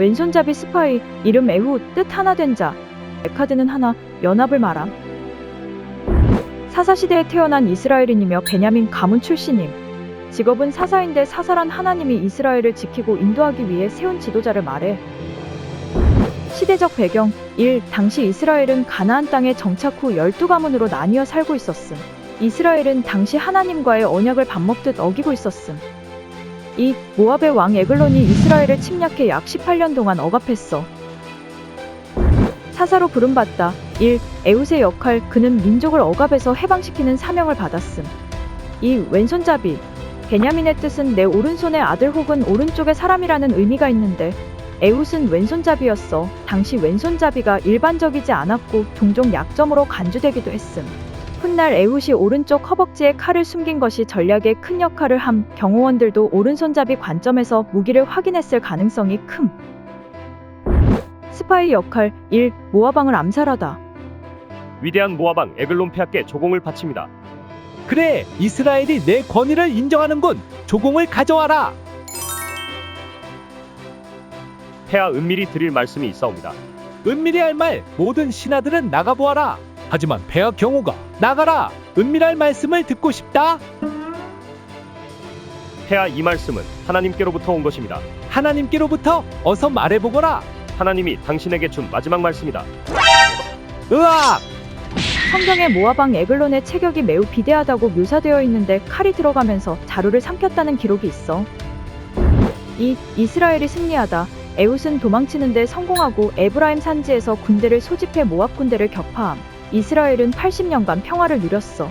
왼손잡이 스파이 이름 에후 뜻 하나 된 자. 에카드는 하나 연합을 말함. 사사 시대에 태어난 이스라엘인이며 베냐민 가문 출신임. 직업은 사사인데 사사란 하나님이 이스라엘을 지키고 인도하기 위해 세운 지도자를 말해. 시대적 배경 1. 당시 이스라엘은 가나안 땅에 정착 후 12가문으로 나뉘어 살고 있었음. 이스라엘은 당시 하나님과의 언약을 밥 먹듯 어기고 있었음. 2. 모압의 왕 에글론이 이스라엘을 침략해 약 18년 동안 억압했어. 사사로 부름받다. 1. 에웃의 역할 그는 민족을 억압해서 해방시키는 사명을 받았음. 2. 왼손잡이 베냐민의 뜻은 내 오른손의 아들 혹은 오른쪽의 사람이라는 의미가 있는데 에웃은 왼손잡이였어. 당시 왼손잡이가 일반적이지 않았고 종종 약점으로 간주되기도 했음. 훗날 에웃이 오른쪽 허벅지에 칼을 숨긴 것이 전략에 큰 역할을 함. 경호원들도 오른손잡이 관점에서 무기를 확인했을 가능성이 큼. 스파이 역할 1. 모아방을 암살하다. 위대한 모아방 에글론 폐하께 조공을 바칩니다. 그래, 이스라엘이 내 권위를 인정하는군. 조공을 가져와라. 폐하 은밀히 드릴 말씀이 있사옵니다. 은밀히 할 말 모든 신하들은 나가보아라. 하지만 폐하 경호가 나가라. 은밀할 말씀을 듣고 싶다. 폐하 이 말씀은 하나님께로부터 온 것입니다. 하나님께로부터 어서 말해보거라. 하나님이 당신에게 준 마지막 말씀이다. 으악! 성경의 모아방 에글론의 체격이 매우 비대하다고 묘사되어 있는데 칼이 들어가면서 자루를 삼켰다는 기록이 있어. 2. 이스라엘이 승리하다. 에웃은 도망치는데 성공하고 에브라임 산지에서 군대를 소집해 모압 군대를 격파함. 이스라엘은 80년간 평화를 누렸어.